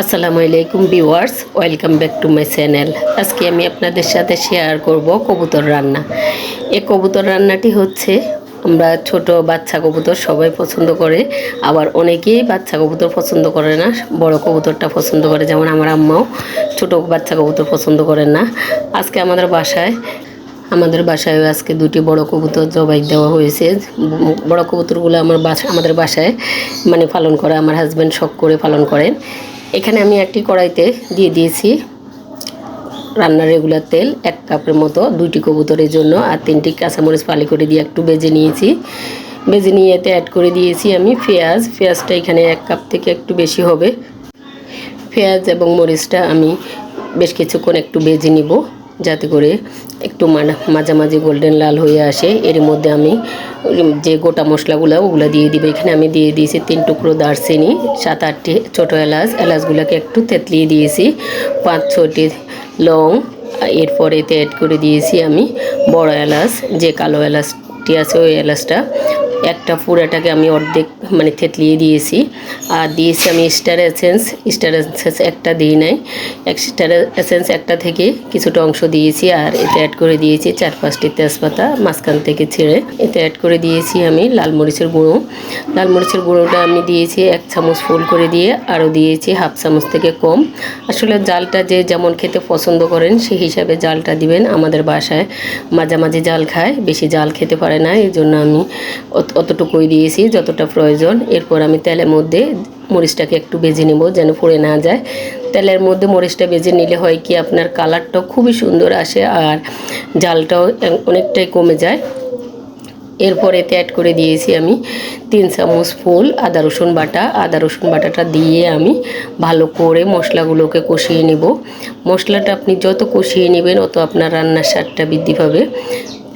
আসসালামু আলাইকুম viewers, welcome back to my channel. আজকে আমি আপনাদের সাথে শেয়ার করব কবুতর রান্না। এই কবুতর রান্নাটি হচ্ছে, আমরা ছোট বাচ্চা কবুতর সবাই পছন্দ করে, আবার অনেকেই বাচ্চা কবুতর পছন্দ করে না, বড় কবুতরটা পছন্দ করে, যেমন আমার আম্মাও ছোট বাচ্চা কবুতর পছন্দ করেন না। আজকে আমাদের বাসায় আমাদের বাসায় আজকে দুটি বড় কবুতর জবাই দেওয়া হয়েছে। বড় কবুতরগুলো আমার বাসা, আমাদের বাসায় মানে পালন করে, আমার হাজব্যান্ড শখ করে পালন করেন এখানে আমি একটি কড়াইতে দিয়ে দিয়েছি রান্নার রেগুলার তেল, এক কাপের মতো, দুইটি কবুতরের জন্য আর তিনটি কাঁচামরিচ পালি করে দিয়ে একটু বেজে নিয়েছি। বেজে নিয়ে এতে অ্যাড করে দিয়েছি আমি পেঁয়াজ। পেঁয়াজটা এখানে এক কাপ থেকে একটু বেশি হবে। পেঁয়াজ এবং মরিচটা আমি বেশ কিছুক্ষণ একটু বেজে নিব। যাতে করে একটু মাঝামাঝি গোল্ডেন লাল হয়ে আসে। এর মধ্যে আমি যে গোটা মশলাগুলো, ওগুলো দিয়ে দিব। এখানে আমি দিয়ে দিয়েছি তিন টুকরো দারচিনি, সাত আটটি ছোটো এলাচ। এলাচগুলোকে একটু তেতলিয়ে দিয়েছি। পাঁচ ছটি লং। এরপরে এতে অ্যাড করে দিয়েছি আমি বড় এলাচ, যে কালো এলাচটি আছে ওই এলাচটা। একটা পুরাটাকে আমি অর্ধেক মানে থেতলিয়ে দিয়েছি। আর দিয়েছি আমি স্টার এসেন্স স্টার এসেন্স একটা দিই নাই। স্টার এসেন্স একটা থেকে কিছুটা অংশ দিয়েছি আর এতে অ্যাড করে দিয়েছি চার পাঁচটি তেজপাতা মাঝখান থেকে ছেড়ে। এতে অ্যাড করে দিয়েছি আমি লাল মরিচের গুঁড়ো। লাল মরিচের গুঁড়োটা আমি দিয়েছি এক চামচ ফুল করে দিয়ে, আরও দিয়েছি হাফ চামচ থেকে কম। আসলে জালটা যে যেমন খেতে পছন্দ করেন, সেই হিসাবে জালটা দিবেন। আমাদের বাসায় মাঝামাঝি জাল খায়, বেশি জাল খেতে পারে না এই জন্য আমি অতটুকুই দিয়েছি, যতটা প্রয়োজন। এরপর আমি তেলের মধ্যে মরিচটাকে একটু বেজে নেব যেন পুড়ে না যায়। তেলের মধ্যে মরিচটা বেজে নিলে হয় কি, আপনার কালারটাও খুবই সুন্দর আসে আর জালটাও অনেকটাই কমে যায়। এরপর এতে অ্যাড করে দিয়েছি আমি তিন চামচ ফুল, আদা রসুন বাটা। আদা রসুন বাটাটা দিয়ে আমি ভালো করে মশলাগুলোকে কষিয়ে নেব। মশলাটা আপনি যত কষিয়ে নেবেন, অত আপনার রান্নার স্বাদটা বৃদ্ধি পাবে।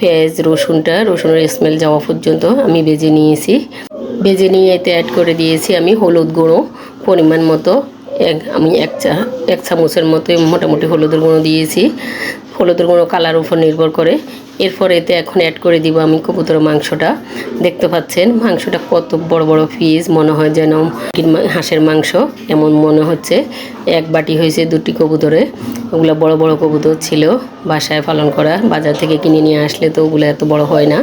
পেঁয়াজ, রসুনটা, রসুনের স্মেল যাওয়া পর্যন্ত আমি বেজে নিয়েছি। বেজে নিয়ে এতে অ্যাড করে দিয়েছি আমি হলুদ গুঁড়ো পরিমাণ মতো। এক, আমি এক চা, এক চামচের মতো মোটামুটি হলুদের গুঁড়ো দিয়েছি। হলুদের গুঁড়ো কালার উপর নির্ভর করে এরপর এতে এখন অ্যাড করে দিব আমি কবুতর মাংসটা। দেখতে পাচ্ছেন, মাংসটা কত বড় বড় পিস মনে হয় যেন হাঁসের মাংস, এমন মনে হচ্ছে। এক বাটি হয়েছে দুটি কবুতরে, ওগুলো বড় বড় কবুতর ছিল, বাসায় পালন করা, বাজার থেকে কিনে নিয়ে আসলে তো ওগুলো এত বড় হয় না।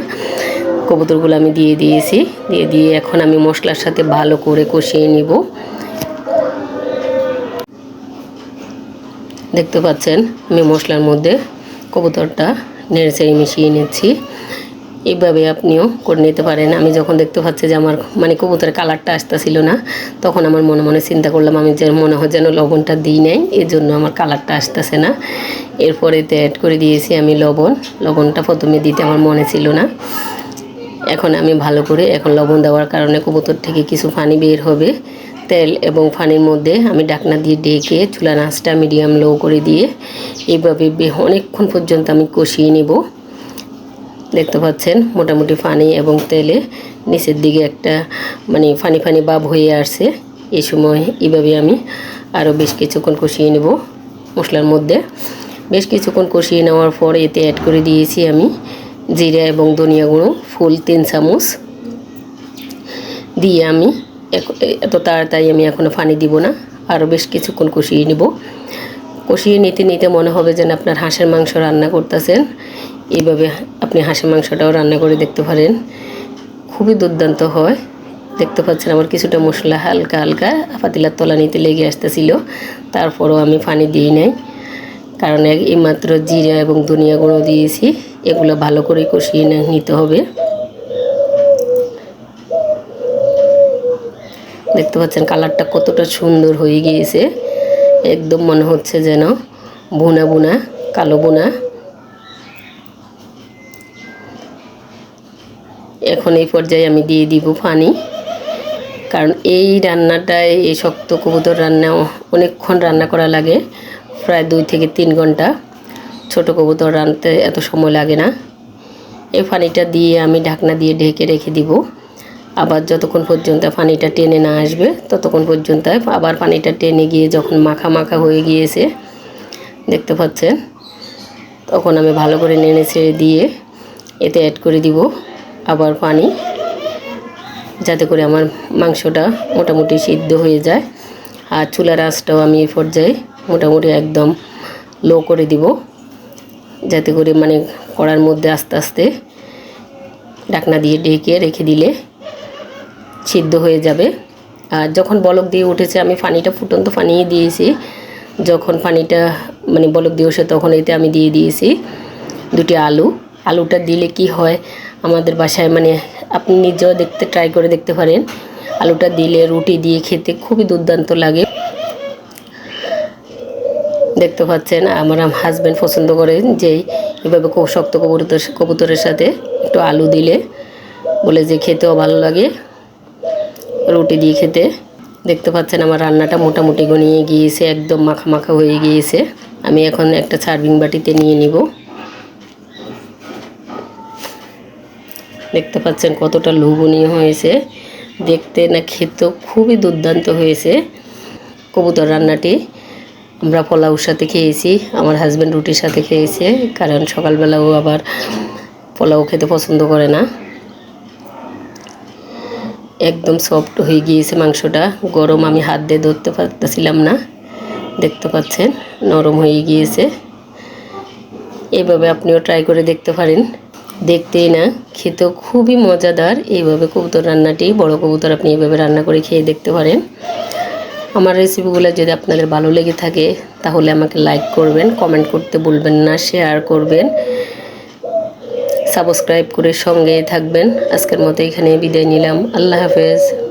কবুতরগুলো আমি দিয়ে দিয়েছি, দিয়ে দিয়ে এখন আমি মশলার সাথে ভালো করে কষিয়ে নিব। দেখতে পাচ্ছেন, আমি মশলার মধ্যে কবুতরটা চেড়ে মিশিয়ে নিচ্ছি। এইভাবে আপনিও করে নিতে পারেন। আমি যখন দেখতে পাচ্ছি যে আমার মানে কবুতরের কালারটা আসতেছিল না, তখন আমার মনে মনে চিন্তা করলাম, আমি যে মনে হয় যেন লবণটা দিই নাই এর জন্য আমার কালারটা আসতেছে না। এরপর অ্যাড করে দিয়েছি আমি লবণ। লবণটা প্রথমে দিতে আমার মনে ছিল না। এখন আমি ভালো করে এখন লবণ দেওয়ার কারণে কবুতর থেকে কিছু পানি বের হবে। তেল এবং পানির মধ্যে আমি ডাকনা দিয়ে ডেকে চুলা নাচটা মিডিয়াম লো করে দিয়ে এইভাবে অনেকক্ষণ পর্যন্ত আমি কষিয়ে নেব। দেখতে পাচ্ছেন, মোটামুটি পানি এবং তেলে নিচের দিকে একটা মানে ফানি ফানি ভাব হয়ে আসছে। এই সময় এইভাবে আমি আরও বেশ কিছুক্ষণ কষিয়ে নেব মশলার মধ্যে। বেশ কিছুক্ষণ কষিয়ে নেওয়ার পর এতে অ্যাড করে দিয়েছি আমি জিরা এবং ধনিয়া গুঁড়ো, ফুল তিন চামচ। দিয়ে আমি এত তাড়াতাড়ি আমি এখনও পানি দিব না। আরও বেশ কিছুক্ষণ কষিয়ে নেব। কষিয়ে নিতে নিতে মনে হবে যেন আপনার হাঁসের মাংস রান্না করতেছেন। এইভাবে আপনি হাঁসের মাংসটাও রান্না করে দেখতে পারেন। খুবই দুর্দান্ত হয়। দেখতে পাচ্ছেন আমার কিছুটা মশলা হালকা হালকা পাতিলার তলা নিতে লেগে আসতেছিল। তারপরও আমি পানি দিই নাই। কারণ এইমাত্র জিরা এবং ধনিয়া গুঁড়ো দিয়েছি। এগুলো ভালো করে কষিয়ে নিতে হবে। দেখতে পাচ্ছেন কালারটা কতটা সুন্দর হয়ে গিয়েছে। একদম মনে হচ্ছে যেন বুনা বুনা কালো বুনা এখন এই পর্যায়ে আমি দিয়ে দিব পানি, কারণ এই রান্নাটায়, এই শক্ত কবুতর রান্না অনেকক্ষণ রান্না করা লাগে, প্রায় দুই থেকে তিন ঘণ্টা। ছোট কবুতর রানতে এত সময় লাগে না। এই পানিটা দিয়ে আমি ঢাকনা দিয়ে ঢেকে রেখে দিব। আবার যতক্ষণ পর্যন্ত পানিটা টেনে না আসবে, ততক্ষণ পর্যন্ত আবার পানিটা টেনে গিয়ে যখন মাখা মাখা হয়ে গিয়েছে, দেখতে পাচ্ছেন? তখন আমি ভালো করে নেড়ে ছেড়ে দিয়ে এতে অ্যাড করে দিব আবার পানি, যাতে করে আমার মাংসটা মোটামুটি সিদ্ধ হয়ে যায়। আর চুলার আঁচটাও আমি এই পর্যায়ে মোটামুটি একদম লো করে দিব, যাতে করে মানে কড়ার মধ্যে আস্তে আস্তে ডাকনা দিয়ে ঢেকে রেখে দিলে সিদ্ধ হয়ে যাবে। আর যখন বলক দিয়ে উঠেছে, আমি পানিটা ফুটন্ত পানিয়ে দিয়েছি। যখন পানিটা মানে বলক দিয়ে উঠে তখন এতে আমি দিয়ে দিয়েছি দুটি আলু। আলুটা দিলে কি হয়, আমাদের বাসায় মানে আপনি নিজেও দেখতে ট্রাই করে দেখতে পারেন। আলুটা দিলে রুটি দিয়ে খেতে খুবই দুর্দান্ত লাগে। দেখতে পাচ্ছেন, আমার হাজব্যান্ড পছন্দ করেন যে এভাবে শক্ত কবুতর, কবুতরের সাথে একটু আলু দিলে। বলে যে খেতেও ভালো লাগে। রুটি দিয়ে খেতে। দেখতে পাচ্ছেন আমার রান্নাটা মোটামুটি গনিয়ে গিয়েছে, একদম মাখা মাখা হয়ে গিয়েছে। আমি এখন একটা সার্ভিং বাটিতে নিয়ে নিব। দেখতে পাচ্ছেন কতটা লোভনীয় হয়েছে। দেখতে না খেতেও খুবই দুর্দান্ত হয়েছে কবুতর রান্নাটি। আমরা পোলাওর সাথে খেয়েছি, আমার হাজব্যান্ড রুটির সাথে খেয়েছে, কারণ সকালবেলাও আবার পোলাও খেতে পছন্দ করে না। একদম সফট হয়ে গিয়েছে মাংসটা। গরম আমি হাত দিয়ে ধরতে পারতেছিলাম না। দেখতে পাচ্ছেন, নরম হয়ে গিয়েছে। এইভাবে আপনিও ট্রাই করে দেখতে পারেন। দেখতেই না, খেতেও খুবই মজাদার। এইভাবে কবুতর রান্নাটি, বড় কবুতর আপনি এইভাবে রান্না করে খেয়ে দেখতে পারেন। আমার রেসিপিগুলো যদি আপনাদের ভালো লেগে থাকে, তাহলে আমাকে লাইক করবেন কমেন্ট করতে বলবেন না শেয়ার করবেন। সাবস্ক্রাইব করে সঙ্গে থাকবেন। আজকের মতো এখানে বিদায় নিলাম। আল্লাহ হাফেজ।